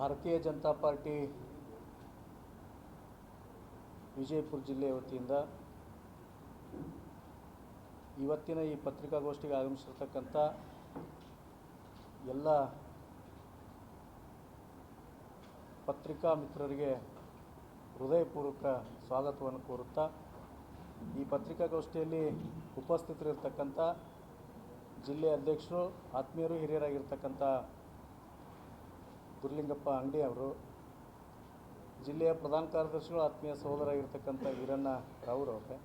ಭಾರತೀಯ ಜನತಾ ಪಾರ್ಟಿ ವಿಜಯಪುರ ಜಿಲ್ಲೆಯ ವತಿಯಿಂದ ಇವತ್ತಿನ ಈ ಪತ್ರಿಕಾಗೋಷ್ಠಿಗೆ ಆಗಮಿಸಿರ್ತಕ್ಕಂಥ ಎಲ್ಲ ಪತ್ರಿಕಾ ಮಿತ್ರರಿಗೆ ಹೃದಯಪೂರ್ವಕ ಸ್ವಾಗತವನ್ನು ಕೋರುತ್ತಾ ಈ ಪತ್ರಿಕಾಗೋಷ್ಠಿಯಲ್ಲಿ ಉಪಸ್ಥಿತರಿರ್ತಕ್ಕಂಥ ಜಿಲ್ಲೆಯ ಅಧ್ಯಕ್ಷರು, ಆತ್ಮೀಯರು, ಹಿರಿಯರಾಗಿರ್ತಕ್ಕಂಥ ಗುರುಲಿಂಗಪ್ಪ ಅಂಗಡಿ ಅವರು. ಜಿಲ್ಲೆಯ ಪ್ರಧಾನ ಕಾರ್ಯದರ್ಶಿಗಳು, ಆತ್ಮೀಯ ಸಹೋದರಾಗಿರ್ತಕ್ಕಂಥ ವೀರಣ್ಣ ರಾವ್ರವ್ರೆ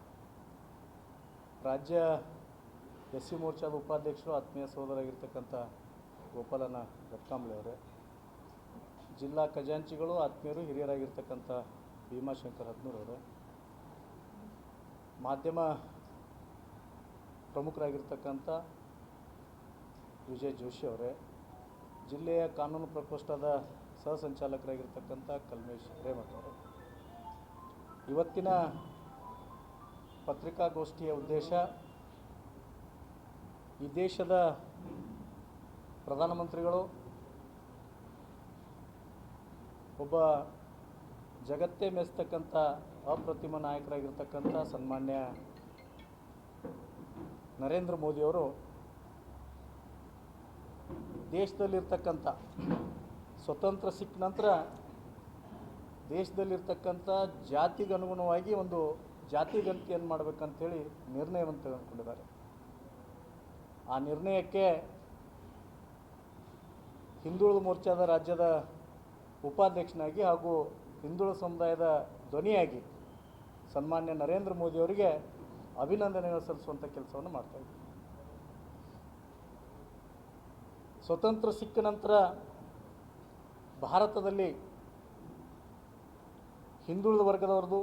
ರಾಜ್ಯ ಎಸ್ ಸಿ ಮೋರ್ಚಾದ ಉಪಾಧ್ಯಕ್ಷರು, ಆತ್ಮೀಯ ಸಹೋದರಾಗಿರ್ತಕ್ಕಂಥ ಗೋಪಾಲನ ಅವರೇ. ಜಿಲ್ಲಾ ಖಜಾಂಚಿಗಳು, ಆತ್ಮೀಯರು, ಹಿರಿಯರಾಗಿರ್ತಕ್ಕಂಥ ಭೀಮಾಶಂಕರ್ ಅವರು. ಮಾಧ್ಯಮ ಪ್ರಮುಖರಾಗಿರ್ತಕ್ಕಂಥ ವಿಜಯ್ ಜೋಶಿ ಅವರೇ. ಜಿಲ್ಲೆಯ ಕಾನೂನು ಪ್ರಕೋಷ್ಠದ ಸಹ ಸಂಚಾಲಕರಾಗಿರ್ತಕ್ಕಂಥ ಕಲ್ಮೇಶ್ ಹಿರೇಮಠ ಅವರು. ಇವತ್ತಿನ ಪತ್ರಿಕಾಗೋಷ್ಠಿಯ ಉದ್ದೇಶ, ಈ ದೇಶದ ಪ್ರಧಾನಮಂತ್ರಿಗಳು, ಒಬ್ಬ ಜಗತ್ತೇ ಮೆಚ್ಚತಕ್ಕಂಥ ಅಪ್ರತಿಮ ನಾಯಕರಾಗಿರ್ತಕ್ಕಂಥ ಸನ್ಮಾನ್ಯ ನರೇಂದ್ರ ಮೋದಿಯವರು ದೇಶದಲ್ಲಿರ್ತಕ್ಕಂಥ ಸ್ವತಂತ್ರ ಸಿಕ್ಕ ನಂತರ ದೇಶದಲ್ಲಿರ್ತಕ್ಕಂಥ ಜಾತಿಗೆ ಅನುಗುಣವಾಗಿ ಒಂದು ಜಾತಿ ಗಣತಿಯನ್ನು ಮಾಡಬೇಕಂತೇಳಿ ನಿರ್ಣಯವನ್ನು ತೆಗೆದುಕೊಂಡಿದ್ದಾರೆ. ಆ ನಿರ್ಣಯಕ್ಕೆ ಹಿಂದುಳಿದ ಮೋರ್ಚಾದ ರಾಜ್ಯದ ಉಪಾಧ್ಯಕ್ಷನಾಗಿ ಹಾಗೂ ಹಿಂದುಳಿದ ಸಮುದಾಯದ ಧ್ವನಿಯಾಗಿ ಸನ್ಮಾನ್ಯ ನರೇಂದ್ರ ಮೋದಿಯವರಿಗೆ ಅಭಿನಂದನೆಗಳು ಸಲ್ಲಿಸುವಂಥ ಕೆಲಸವನ್ನು ಮಾಡ್ತಾಯಿದ್ದೀವಿ ಸ್ವತಂತ್ರ ಸಿಕ್ಕ ನಂತರ ಭಾರತದಲ್ಲಿ ಹಿಂದುಳಿದ ವರ್ಗದವ್ರದ್ದು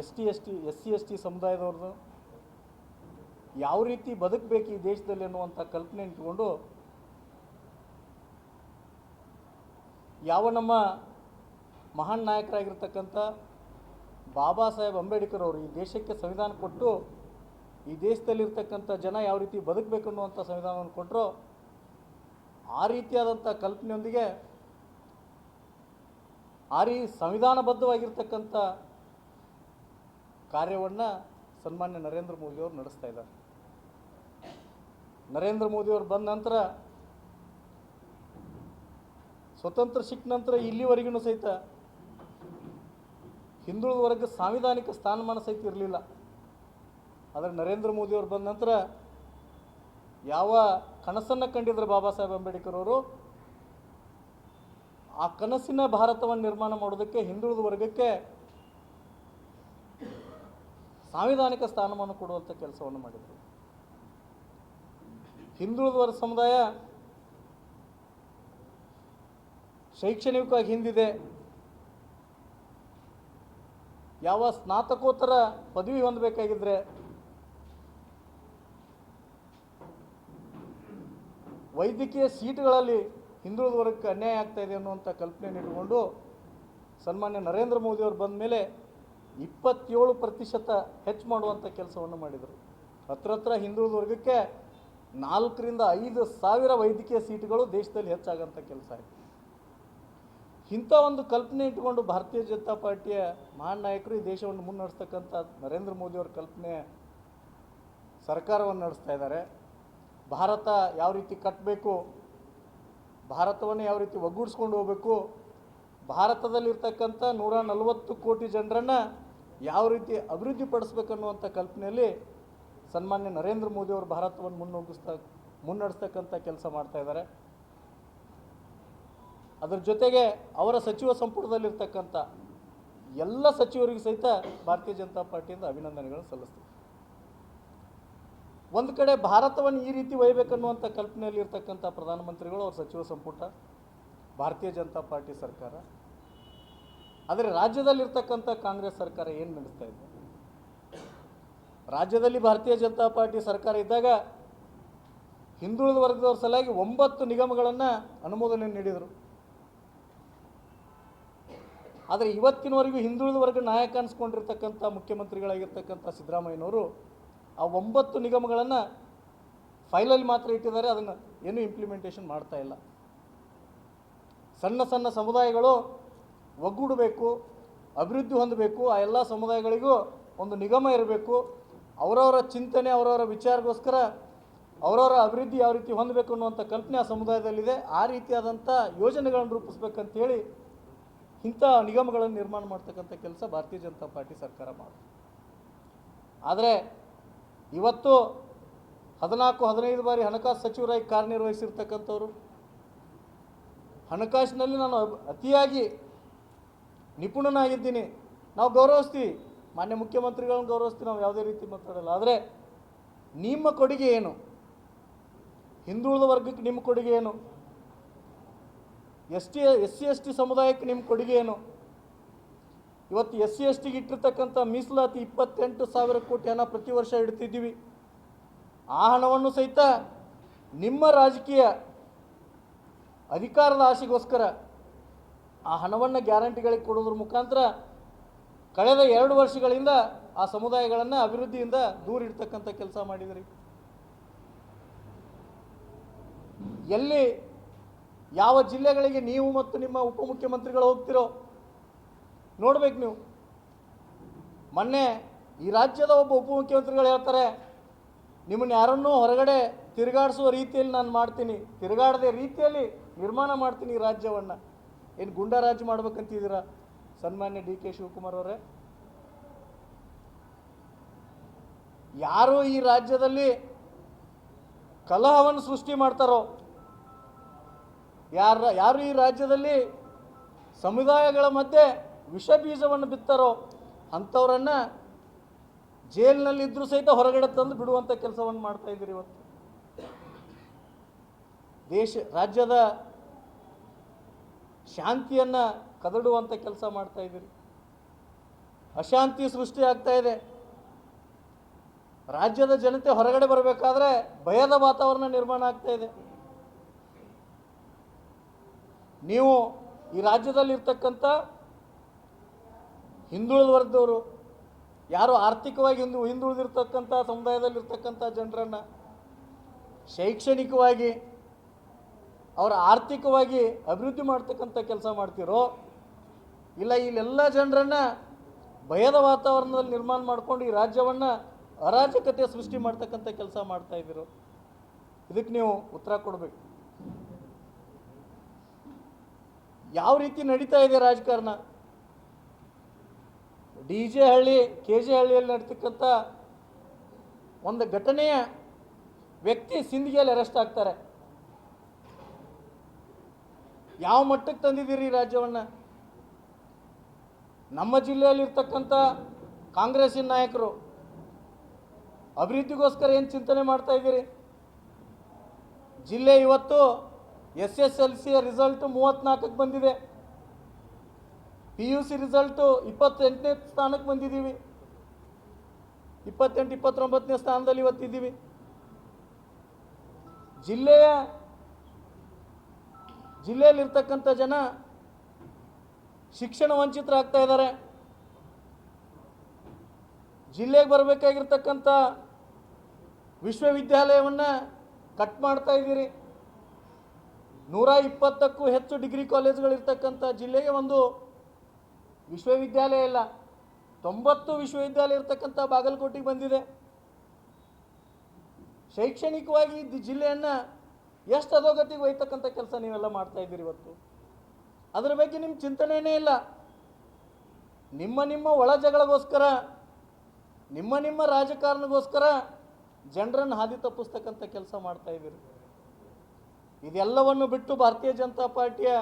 S T S T S C S T ಸಮುದಾಯದವ್ರದ್ದು, ಯಾವ ರೀತಿ ಬದುಕಬೇಕು ಈ ದೇಶದಲ್ಲಿ ಅನ್ನುವಂಥ ಕಲ್ಪನೆ ಇಟ್ಕೊಂಡು ಯಾವ ನಮ್ಮ ಮಹಾನ್ ನಾಯಕರಾಗಿರ್ತಕ್ಕಂಥ ಬಾಬಾ ಸಾಹೇಬ್ ಅಂಬೇಡ್ಕರ್ ಅವರು ಈ ದೇಶಕ್ಕೆ ಸಂವಿಧಾನ ಕೊಟ್ಟು ಈ ದೇಶದಲ್ಲಿರ್ತಕ್ಕಂಥ ಜನ ಯಾವ ರೀತಿ ಬದುಕಬೇಕು ಅನ್ನುವಂಥ ಸಂವಿಧಾನವನ್ನು ಕೊಟ್ಟರೋ ಆ ರೀತಿಯಾದಂಥ ಕಲ್ಪನೆಯೊಂದಿಗೆ ಆ ರೀ ಸಂವಿಧಾನಬದ್ಧವಾಗಿರ್ತಕ್ಕಂಥ ಕಾರ್ಯವನ್ನು ಸನ್ಮಾನ್ಯ ನರೇಂದ್ರ ಮೋದಿಯವರು ನಡೆಸ್ತಾ ಇದ್ದಾರೆ. ನರೇಂದ್ರ ಮೋದಿಯವರು ಬಂದ ನಂತರ ಸ್ವತಂತ್ರ ಸಿಕ್ಕ ನಂತರ ಇಲ್ಲಿವರೆಗೂ ಸಹಿತ ಹಿಂದುಳಿದ ವರ್ಗ ಸಾಂವಿಧಾನಿಕ ಸ್ಥಾನಮಾನ ಸಹಿತ ಇರಲಿಲ್ಲ. ಆದರೆ ನರೇಂದ್ರ ಮೋದಿಯವರು ಬಂದ ನಂತರ ಯಾವ ಕನಸನ್ನು ಕಂಡಿದ್ರು ಬಾಬಾ ಸಾಹೇಬ್ ಅಂಬೇಡ್ಕರ್ ಅವರು, ಆ ಕನಸಿನ ಭಾರತವನ್ನು ನಿರ್ಮಾಣ ಮಾಡೋದಕ್ಕೆ ಹಿಂದುಳಿದ ವರ್ಗಕ್ಕೆ ಸಾಂವಿಧಾನಿಕ ಸ್ಥಾನಮಾನ ಕೊಡುವಂಥ ಕೆಲಸವನ್ನು ಮಾಡಿದರು. ಹಿಂದುಳಿದ ವರ್ಗ ಸಮುದಾಯ ಶೈಕ್ಷಣಿಕವಾಗಿ ಹಿಂದಿದೆ. ಯಾವ ಸ್ನಾತಕೋತ್ತರ ಪದವಿ ಹೊಂದಬೇಕಾಗಿದ್ರೆ ವೈದ್ಯಕೀಯ ಸೀಟ್ಗಳಲ್ಲಿ ಹಿಂದುಳಿದ ವರ್ಗಕ್ಕೆ ಅನ್ಯಾಯ ಆಗ್ತಾ ಇದೆ ಅನ್ನುವಂಥ ಕಲ್ಪನೆಯನ್ನು ಇಟ್ಟುಕೊಂಡು ಸನ್ಮಾನ್ಯ ನರೇಂದ್ರ ಮೋದಿಯವರು ಬಂದ ಮೇಲೆ ಇಪ್ಪತ್ತೇಳು ಪ್ರತಿಶತ ಹೆಚ್ಚು ಮಾಡುವಂಥ ಕೆಲಸವನ್ನು ಮಾಡಿದರು. ಹತ್ರ ಹತ್ರ ಹಿಂದುಳಿದ ವರ್ಗಕ್ಕೆ ನಾಲ್ಕರಿಂದ ಐದು ಸಾವಿರ ವೈದ್ಯಕೀಯ ಸೀಟ್ಗಳು ದೇಶದಲ್ಲಿ ಹೆಚ್ಚಾಗಂಥ ಕೆಲಸ ಆಯಿತು. ಇಂಥ ಒಂದು ಕಲ್ಪನೆ ಇಟ್ಟುಕೊಂಡು ಭಾರತೀಯ ಜನತಾ ಪಾರ್ಟಿಯ ಮಹಾನ್ ನಾಯಕರು ಈ ದೇಶವನ್ನು ಮುನ್ನಡೆಸ್ತಕ್ಕಂಥ ನರೇಂದ್ರ ಮೋದಿಯವರ ಕಲ್ಪನೆ ಸರ್ಕಾರವನ್ನು ನಡೆಸ್ತಾ ಇದ್ದಾರೆ. ಭಾರತ ಯಾವ ರೀತಿ ಕಟ್ಟಬೇಕು ಭಾರತವನ್ನು ಯಾವ ರೀತಿ ಒಗ್ಗೂಡಿಸ್ಕೊಂಡು ಹೋಗಬೇಕು, ಭಾರತದಲ್ಲಿರ್ತಕ್ಕಂಥ ನೂರ ನಲವತ್ತು ಕೋಟಿ ಜನರನ್ನು ಯಾವ ರೀತಿ ಅಭಿವೃದ್ಧಿ ಪಡಿಸ್ಬೇಕನ್ನುವಂಥ ಕಲ್ಪನೆಯಲ್ಲಿ ಸನ್ಮಾನ್ಯ ನರೇಂದ್ರ ಮೋದಿ ಅವರು ಭಾರತವನ್ನು ಮುನ್ನುಗ್ಗಿಸ್ತಾ ಮುನ್ನಡೆಸ್ತಕ್ಕಂಥ ಕೆಲಸ ಮಾಡ್ತಾ ಇದ್ದಾರೆ. ಅದರ ಜೊತೆಗೆ ಅವರ ಸಚಿವ ಸಂಪುಟದಲ್ಲಿರ್ತಕ್ಕಂಥ ಎಲ್ಲ ಸಚಿವರಿಗೂ ಸಹಿತ ಭಾರತೀಯ ಜನತಾ ಪಾರ್ಟಿಯಿಂದ ಅಭಿನಂದನೆಗಳನ್ನು ಸಲ್ಲಿಸ್ತೀವಿ ಒಂದು ಕಡೆ ಭಾರತವನ್ನು ಈ ರೀತಿ ಒಯ್ಯಬೇಕನ್ನುವಂಥ ಕಲ್ಪನೆಯಲ್ಲಿ ಇರ್ತಕ್ಕಂಥ ಪ್ರಧಾನಮಂತ್ರಿಗಳು ಅವ್ರ ಸಚಿವ ಸಂಪುಟ, ಭಾರತೀಯ ಜನತಾ ಪಾರ್ಟಿ ಸರ್ಕಾರ. ಆದರೆ ರಾಜ್ಯದಲ್ಲಿರ್ತಕ್ಕಂಥ ಕಾಂಗ್ರೆಸ್ ಸರ್ಕಾರ ಏನು ನಡೆಸ್ತಾ ಇದೆ? ರಾಜ್ಯದಲ್ಲಿ ಭಾರತೀಯ ಜನತಾ ಪಾರ್ಟಿ ಸರ್ಕಾರ ಇದ್ದಾಗ ಹಿಂದುಳಿದ ವರ್ಗದವ್ರ ಸಲುವಾಗಿ ಒಂಬತ್ತು ನಿಗಮಗಳನ್ನು ಅನುಮೋದನೆ ನೀಡಿದರು. ಆದರೆ ಇವತ್ತಿನವರೆಗೂ ಹಿಂದುಳಿದ ವರ್ಗ ನಾಯಕ ಅನ್ಸ್ಕೊಂಡಿರ್ತಕ್ಕಂಥ ಮುಖ್ಯಮಂತ್ರಿಗಳಾಗಿರ್ತಕ್ಕಂಥ ಸಿದ್ದರಾಮಯ್ಯನವರು ಆ ಒಂಬತ್ತು ನಿಗಮಗಳನ್ನು ಫೈಲಲ್ಲಿ ಮಾತ್ರ ಇಟ್ಟಿದ್ದಾರೆ, ಅದನ್ನು ಏನೂ ಇಂಪ್ಲಿಮೆಂಟೇಷನ್ ಮಾಡ್ತಾ ಇಲ್ಲ. ಸಣ್ಣ ಸಣ್ಣ ಸಮುದಾಯಗಳು ಒಗ್ಗೂಡಬೇಕು, ಅಭಿವೃದ್ಧಿ ಹೊಂದಬೇಕು, ಆ ಎಲ್ಲ ಸಮುದಾಯಗಳಿಗೂ ಒಂದು ನಿಗಮ ಇರಬೇಕು. ಅವರವರ ಚಿಂತನೆ, ಅವರವರ ವಿಚಾರಗೋಸ್ಕರ ಅವರವರ ಅಭಿವೃದ್ಧಿ ಯಾವ ರೀತಿ ಹೊಂದಬೇಕು ಅನ್ನುವಂಥ ಕಲ್ಪನೆ ಆ ಸಮುದಾಯದಲ್ಲಿದೆ. ಆ ರೀತಿಯಾದಂಥ ಯೋಜನೆಗಳನ್ನು ರೂಪಿಸ್ಬೇಕಂತೇಳಿ ಇಂಥ ನಿಗಮಗಳನ್ನು ನಿರ್ಮಾಣ ಮಾಡ್ತಕ್ಕಂಥ ಕೆಲಸ ಭಾರತೀಯ ಜನತಾ ಪಾರ್ಟಿ ಸರ್ಕಾರ ಮಾಡುತ್ತೆ. ಆದರೆ ಇವತ್ತು ಹದಿನಾಲ್ಕು, ಹದಿನೈದು ಬಾರಿ ಹಣಕಾಸು ಸಚಿವರಾಗಿ ಕಾರ್ಯನಿರ್ವಹಿಸಿರ್ತಕ್ಕಂಥವ್ರು. ಹಣಕಾಸಿನಲ್ಲಿ ನಾನು ಅತಿಯಾಗಿ ನಿಪುಣನಾಗಿದ್ದೀನಿ. ನಾವು ಗೌರವಿಸ್ತೀವಿ. ಮಾನ್ಯ ಮುಖ್ಯಮಂತ್ರಿಗಳನ್ನು ಗೌರವಿಸ್ತೀವಿ. ನಾವು ಯಾವುದೇ ರೀತಿ ಮಾತಾಡಲ್ಲ. ಆದರೆ ನಿಮ್ಮ ಕೊಡುಗೆ ಏನು? ಹಿಂದುಳಿದ ವರ್ಗಕ್ಕೆ ನಿಮ್ಮ ಕೊಡುಗೆ ಏನು? S T, S C, S T ಸಮುದಾಯಕ್ಕೆ ನಿಮ್ಮ ಕೊಡುಗೆ ಏನು? ಇವತ್ತು ಎಸ್ ಸಿ ಎಸ್ ಟಿಗೆ ಇಟ್ಟಿರ್ತಕ್ಕಂಥ ಮೀಸಲಾತಿ ಇಪ್ಪತ್ತೆಂಟು ಸಾವಿರ ಕೋಟಿ ಹಣ ಪ್ರತಿ ವರ್ಷ ಇಡ್ತಿದ್ದೀವಿ. ಆ ಹಣವನ್ನು ಸಹಿತ ನಿಮ್ಮ ರಾಜಕೀಯ ಅಧಿಕಾರದ ಆಸೆಗೋಸ್ಕರ ಆ ಹಣವನ್ನು ಗ್ಯಾರಂಟಿಗಳಿಗೆ ಕೊಡೋದ್ರ ಮುಖಾಂತರ ಕಳೆದ ಎರಡು ವರ್ಷಗಳಿಂದ ಆ ಸಮುದಾಯಗಳನ್ನು ಅಭಿವೃದ್ಧಿಯಿಂದ ದೂರ ಇಡ್ತಕ್ಕಂಥ ಕೆಲಸ ಮಾಡಿದ್ರಿ. ಎಲ್ಲಿ ಯಾವ ಜಿಲ್ಲೆಗಳಿಗೆ ನೀವು ಮತ್ತು ನಿಮ್ಮ ಉಪಮುಖ್ಯಮಂತ್ರಿಗಳು ಹೋಗ್ತಿರೋ ನೋಡ್ಬೇಕು ನೀವು. ಮೊನ್ನೆ ಈ ರಾಜ್ಯದ ಒಬ್ಬ ಉಪಮುಖ್ಯಮಂತ್ರಿಗಳು ಹೇಳ್ತಾರೆ, ನಿಮ್ಮನ್ನು ಯಾರನ್ನೂ ಹೊರಗಡೆ ತಿರುಗಾಡಿಸುವ ರೀತಿಯಲ್ಲಿ ನಾನು ಮಾಡ್ತೀನಿ. ತಿರುಗಾಡದೆ ರೀತಿಯಲ್ಲಿ ನಿರ್ಮಾಣ ಮಾಡ್ತೀನಿ ಈ ರಾಜ್ಯವನ್ನು. ಏನು ಗುಂಡಾರಾಜ್ ಮಾಡ್ಬೇಕಂತಿದ್ದೀರ? ಸನ್ಮಾನ್ಯ ಡಿ ಕೆ ಶಿವಕುಮಾರ್ ಅವರೇ. ಯಾರು ಈ ರಾಜ್ಯದಲ್ಲಿ ಕಲಹವನ್ನು ಸೃಷ್ಟಿ ಮಾಡ್ತಾರೋ, ಯಾರ, ಯಾರು ಈ ರಾಜ್ಯದಲ್ಲಿ ಸಮುದಾಯಗಳ ಮಧ್ಯೆ ವಿಷ ಬೀಜವನ್ನು ಬಿತ್ತಾರೋ ಅಂಥವ್ರನ್ನ ಜೈಲಿನಲ್ಲಿದ್ದರೂ ಸಹಿತ ಹೊರಗಡೆ ತಂದು ಬಿಡುವಂಥ ಕೆಲಸವನ್ನು ಮಾಡ್ತಾ ಇದ್ದೀರಿ ಇವತ್ತು. ದೇಶ, ರಾಜ್ಯದ ಶಾಂತಿಯನ್ನು ಕದಡುವಂಥ ಕೆಲಸ ಮಾಡ್ತಾ ಇದ್ದೀರಿ. ಅಶಾಂತಿ ಸೃಷ್ಟಿ ಆಗ್ತಾ ಇದೆ. ರಾಜ್ಯದ ಜನತೆ ಹೊರಗಡೆ ಬರಬೇಕಾದ್ರೆ ಭಯದ ವಾತಾವರಣ ನಿರ್ಮಾಣ ಆಗ್ತಾ ಇದೆ. ನೀವು ಈ ರಾಜ್ಯದಲ್ಲಿ ಇರ್ತಕ್ಕಂಥ ಹಿಂದುಳಿದ ವರ್ಗದವರು ಯಾರು ಆರ್ಥಿಕವಾಗಿ ಹಿಂದು, ಹಿಂದುಳಿದಿರ್ತಕ್ಕಂಥ ಸಮುದಾಯದಲ್ಲಿರ್ತಕ್ಕಂಥ ಜನರನ್ನು ಶೈಕ್ಷಣಿಕವಾಗಿ ಅವರ ಆರ್ಥಿಕವಾಗಿ ಅಭಿವೃದ್ಧಿ ಮಾಡ್ತಕ್ಕಂಥ ಕೆಲಸ ಮಾಡ್ತಿರೋ, ಇಲ್ಲ ಇಲ್ಲೆಲ್ಲ ಜನರನ್ನು ಭಯದ ವಾತಾವರಣದಲ್ಲಿ ನಿರ್ಮಾಣ ಮಾಡಿಕೊಂಡು ಈ ರಾಜ್ಯವನ್ನು ಅರಾಜಕತೆ ಸೃಷ್ಟಿ ಮಾಡ್ತಕ್ಕಂಥ ಕೆಲಸ ಮಾಡ್ತಾ ಇದ್ದೀರೋ. ಇದಕ್ಕೆ ನೀವು ಉತ್ತರ ಕೊಡಬೇಕು. ಯಾವ ರೀತಿ ನಡೀತಾ ಇದೆ ರಾಜಕಾರಣ? D J Halli, K J ಹಳ್ಳಿಯಲ್ಲಿ ನಡೀತಕ್ಕಂಥ ಒಂದು ಘಟನೆಯ ವ್ಯಕ್ತಿ ಸಿಂಧಿಗೆಯಲ್ಲಿ ಅರೆಸ್ಟ್ ಆಗ್ತಾರೆ. ಯಾವ ಮಟ್ಟಕ್ಕೆ ತಂದಿದ್ದೀರಿ ಈ ರಾಜ್ಯವನ್ನು? ನಮ್ಮ ಜಿಲ್ಲೆಯಲ್ಲಿರ್ತಕ್ಕಂಥ ಕಾಂಗ್ರೆಸ್ಸಿನ ನಾಯಕರು ಅಭಿವೃದ್ಧಿಗೋಸ್ಕರ ಏನು ಚಿಂತನೆ ಮಾಡ್ತಾ ಇದ್ದೀರಿ? ಜಿಲ್ಲೆ ಇವತ್ತು ಎಸ್ ಎಸ್ ಎಲ್ ಸಿಯ ರಿಸಲ್ಟ್ ಮೂವತ್ತ್ನಾಲ್ಕಕ್ಕೆ ಬಂದಿದೆ. ಪಿ ಯು ಸಿ ರಿಸಲ್ಟು ಇಪ್ಪತ್ತೆಂಟನೇ ಸ್ಥಾನಕ್ಕೆ ಬಂದಿದ್ದೀವಿ. ಇಪ್ಪತ್ತೆಂಟು, ಇಪ್ಪತ್ತೊಂಬತ್ತನೇ ಸ್ಥಾನದಲ್ಲಿ ಇವತ್ತಿದ್ದೀವಿ. ಜಿಲ್ಲೆಯ, ಜಿಲ್ಲೆಯಲ್ಲಿರ್ತಕ್ಕಂಥ ಜನ ಶಿಕ್ಷಣ ವಂಚಿತರಾಗ್ತಾ ಇದ್ದಾರೆ. ಜಿಲ್ಲೆಗೆ ಬರಬೇಕಾಗಿರ್ತಕ್ಕಂಥ ವಿಶ್ವವಿದ್ಯಾಲಯವನ್ನು ಕಟ್ ಮಾಡ್ತಾ ಇದ್ದೀರಿ. ನೂರ ಇಪ್ಪತ್ತಕ್ಕೂ ಹೆಚ್ಚು ಡಿಗ್ರಿ ಕಾಲೇಜ್ಗಳಿರ್ತಕ್ಕಂಥ ಜಿಲ್ಲೆಗೆ ಒಂದು ವಿಶ್ವವಿದ್ಯಾಲಯ ಇಲ್ಲ. ತೊಂಬತ್ತು ವಿಶ್ವವಿದ್ಯಾಲಯ ಇರತಕ್ಕಂಥ ಬಾಗಲಕೋಟೆಗೆ ಬಂದಿದೆ. ಶೈಕ್ಷಣಿಕವಾಗಿ ಈ ಜಿಲ್ಲೆಯನ್ನು ಎಷ್ಟು ಅಧೋಗತಿಗೆ ಒಯ್ತಕ್ಕಂಥ ಕೆಲಸ ನೀವೆಲ್ಲ ಮಾಡ್ತಾ ಇದ್ದೀರಿ ಇವತ್ತು? ಅದರ ಬಗ್ಗೆ ನಿಮ್ಮ ಚಿಂತನೆಯೇ ಇಲ್ಲ. ನಿಮ್ಮ ನಿಮ್ಮ ಒಳ ಜಗಳಗೋಸ್ಕರ, ನಿಮ್ಮ ನಿಮ್ಮ ರಾಜಕಾರಣಗೋಸ್ಕರ ಜನರನ್ನು ಹಾದಿ ತಪ್ಪಿಸ್ತಕ್ಕಂಥ ಕೆಲಸ ಮಾಡ್ತಾ ಇದ್ದೀರಿ. ಇದೆಲ್ಲವನ್ನು ಬಿಟ್ಟು ಭಾರತೀಯ ಜನತಾ ಪಾರ್ಟಿಯ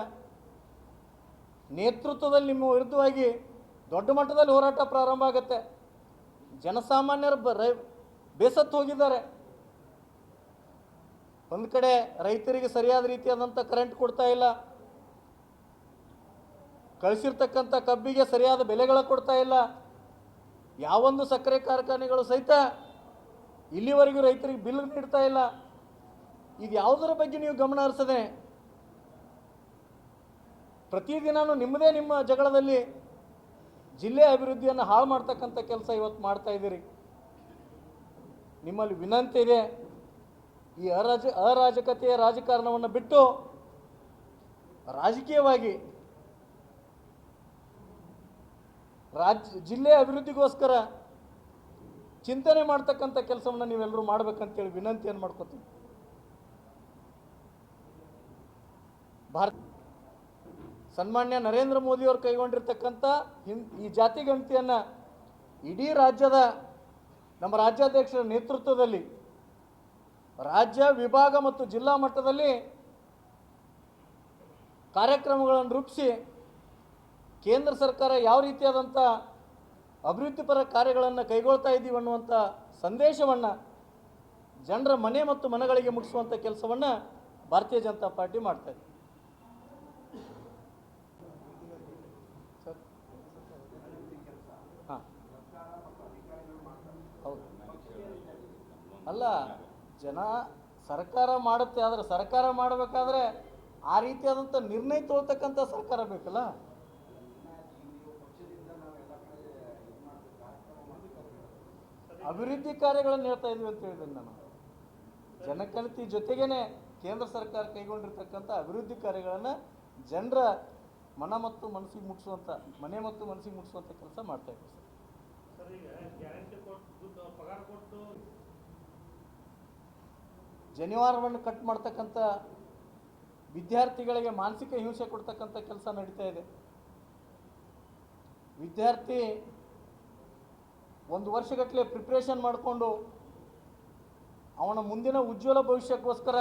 ನೇತೃತ್ವದಲ್ಲಿ ನಿಮ್ಮ ವಿರುದ್ಧವಾಗಿ ದೊಡ್ಡ ಮಟ್ಟದಲ್ಲಿ ಹೋರಾಟ ಪ್ರಾರಂಭ ಆಗುತ್ತೆ. ಜನಸಾಮಾನ್ಯರು ಬ ರೈ ಬೇಸತ್ತು ಹೋಗಿದ್ದಾರೆ. ಒಂದು ಕಡೆ ರೈತರಿಗೆ ಸರಿಯಾದ ರೀತಿಯಾದಂಥ ಕರೆಂಟ್ ಕೊಡ್ತಾ ಇಲ್ಲ. ಕಳಿಸಿರ್ತಕ್ಕಂಥ ಕಬ್ಬಿಗೆ ಸರಿಯಾದ ಬೆಲೆಗಳ ಕೊಡ್ತಾ ಇಲ್ಲ. ಯಾವೊಂದು ಸಕ್ಕರೆ ಕಾರ್ಖಾನೆಗಳು ಸಹಿತ ಇಲ್ಲಿವರೆಗೂ ರೈತರಿಗೆ ಬಿಲ್ ನೀಡ್ತಾ ಇಲ್ಲ. ಇದು ಯಾವುದರ ಬಗ್ಗೆ ನೀವು ಗಮನ ಹರಿಸದೆ ಪ್ರತಿದಿನನೂ ನಿಮ್ಮದೇ ನಿಮ್ಮ ಜಗಳದಲ್ಲಿ ಜಿಲ್ಲೆ ಅಭಿವೃದ್ಧಿಯನ್ನು ಹಾಳು ಮಾಡ್ತಕ್ಕಂಥ ಕೆಲಸ ಇವತ್ತು ಮಾಡ್ತಾ ಇದ್ದೀರಿ. ನಿಮ್ಮಲ್ಲಿ ವಿನಂತಿ ಇದೆ, ಈ ಅರಾಜ, ಅರಾಜಕತೆಯ ರಾಜಕಾರಣವನ್ನು ಬಿಟ್ಟು ರಾಜಕೀಯವಾಗಿ ರಾಜ್ಯ ಜಿಲ್ಲೆ ಅಭಿವೃದ್ಧಿಗೋಸ್ಕರ ಚಿಂತನೆ ಮಾಡ್ತಕ್ಕಂಥ ಕೆಲಸವನ್ನು ನೀವೆಲ್ಲರೂ ಮಾಡ್ಬೇಕಂತೇಳಿ ವಿನಂತಿಯನ್ನು ಮಾಡ್ಕೊತೀನಿ. ಭಾರತ ಸನ್ಮಾನ್ಯ ನರೇಂದ್ರ ಮೋದಿಯವರು ಕೈಗೊಂಡಿರ್ತಕ್ಕಂಥ ಹಿಂ ಈ ಜಾತಿ ಗಣತಿಯನ್ನು ಇಡೀ ರಾಜ್ಯದ ನಮ್ಮ ರಾಜ್ಯಾಧ್ಯಕ್ಷರ ನೇತೃತ್ವದಲ್ಲಿ ರಾಜ್ಯ ವಿಭಾಗ ಮತ್ತು ಜಿಲ್ಲಾ ಮಟ್ಟದಲ್ಲಿ ಕಾರ್ಯಕ್ರಮಗಳನ್ನು ರೂಪಿಸಿ ಕೇಂದ್ರ ಸರ್ಕಾರ ಯಾವ ರೀತಿಯಾದಂಥ ಅಭಿವೃದ್ಧಿಪರ ಕಾರ್ಯಗಳನ್ನು ಕೈಗೊಳ್ತಾ ಇದ್ದೀವಿ ಅನ್ನುವಂಥ ಸಂದೇಶವನ್ನು ಜನರ ಮನೆ ಮತ್ತು ಮನಗಳಿಗೆ ಮುಟ್ಟಿಸುವಂಥ ಕೆಲಸವನ್ನು ಭಾರತೀಯ ಜನತಾ ಪಾರ್ಟಿ ಮಾಡ್ತಾ ಇದೆ ಸರ್ ಹಾಂ ಹೌದು ಅಲ್ಲ, ಜನ ಸರ್ಕಾರ ಮಾಡುತ್ತೆ, ಆದರೆ ಸರ್ಕಾರ ಮಾಡಬೇಕಾದ್ರೆ ಆ ರೀತಿಯಾದಂಥ ನಿರ್ಣಯ ತೊಗೊಳ್ತಕ್ಕಂಥ ಸರ್ಕಾರ ಬೇಕಲ್ಲ? ಅಭಿವೃದ್ಧಿ ಕಾರ್ಯಗಳನ್ನು ಹೇಳ್ತಾ ಇದ್ವಿ ಅಂತ ಹೇಳಿದ್ದೀನಿ ನಾನು. ಜನಕಲ್ತಿ ಜೊತೆಗೇನೆ ಕೇಂದ್ರ ಸರ್ಕಾರ ಕೈಗೊಂಡಿರ್ತಕ್ಕಂಥ ಅಭಿವೃದ್ಧಿ ಕಾರ್ಯಗಳನ್ನು ಜನರ ಮನ ಮತ್ತು ಮನಸ್ಸಿಗೆ ಮುಟ್ಟಿಸುವಂಥ ಮನೆ ಮತ್ತು ಮನಸ್ಸಿಗೆ ಮುಟ್ಟಿಸುವಂಥ ಕೆಲಸ ಮಾಡ್ತಾ ಇದ್ದೀವಿ ಸರ್ ಸರ್ ಈಗ ಗ್ಯಾರಂಟಿ ಕೊಟ್ಟು ದುಡ್ಡು ಪಗಾರ ಕೊಟ್ಟು ಜನಿವಾರವನ್ನು ಕಟ್ ಮಾಡ್ತಕ್ಕಂಥ ವಿದ್ಯಾರ್ಥಿಗಳಿಗೆ ಮಾನಸಿಕ ಹಿಂಸೆ ಕೊಡ್ತಕ್ಕಂಥ ಕೆಲಸ ನಡೀತಾ ಇದೆ. ವಿದ್ಯಾರ್ಥಿ ಒಂದು ವರ್ಷಗಟ್ಟಲೆ ಪ್ರಿಪ್ರೇಷನ್ ಮಾಡಿಕೊಂಡು ಅವನ ಮುಂದಿನ ಉಜ್ವಲ ಭವಿಷ್ಯಕ್ಕೋಸ್ಕರ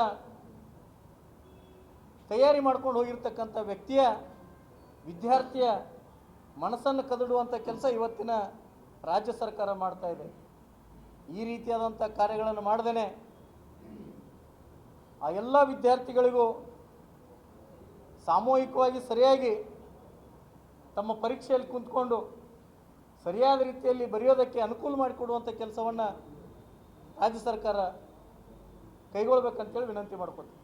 ತಯಾರಿ ಮಾಡ್ಕೊಂಡು ಹೋಗಿರ್ತಕ್ಕಂಥ ವ್ಯಕ್ತಿಯ, ವಿದ್ಯಾರ್ಥಿಯ ಮನಸ್ಸನ್ನು ಕದಡುವಂಥ ಕೆಲಸ ಇವತ್ತಿನ ರಾಜ್ಯ ಸರ್ಕಾರ ಮಾಡ್ತಾ ಇದೆ. ಈ ರೀತಿಯಾದಂಥ ಕಾರ್ಯಗಳನ್ನು ಮಾಡ್ದೇನೆ ಆ ಎಲ್ಲ ವಿದ್ಯಾರ್ಥಿಗಳಿಗೂ ಸಾಮೂಹಿಕವಾಗಿ ಸರಿಯಾಗಿ ತಮ್ಮ ಪರೀಕ್ಷೆಯಲ್ಲಿ ಕುಂತ್ಕೊಂಡು ಸರಿಯಾದ ರೀತಿಯಲ್ಲಿ ಬರೆಯೋದಕ್ಕೆ ಅನುಕೂಲ ಮಾಡಿಕೊಡುವಂಥ ಕೆಲಸವನ್ನು ರಾಜ್ಯ ಸರ್ಕಾರ ಕೈಗೊಳ್ಬೇಕಂತೇಳಿ ವಿನಂತಿ ಮಾಡ್ಕೊತೀನಿ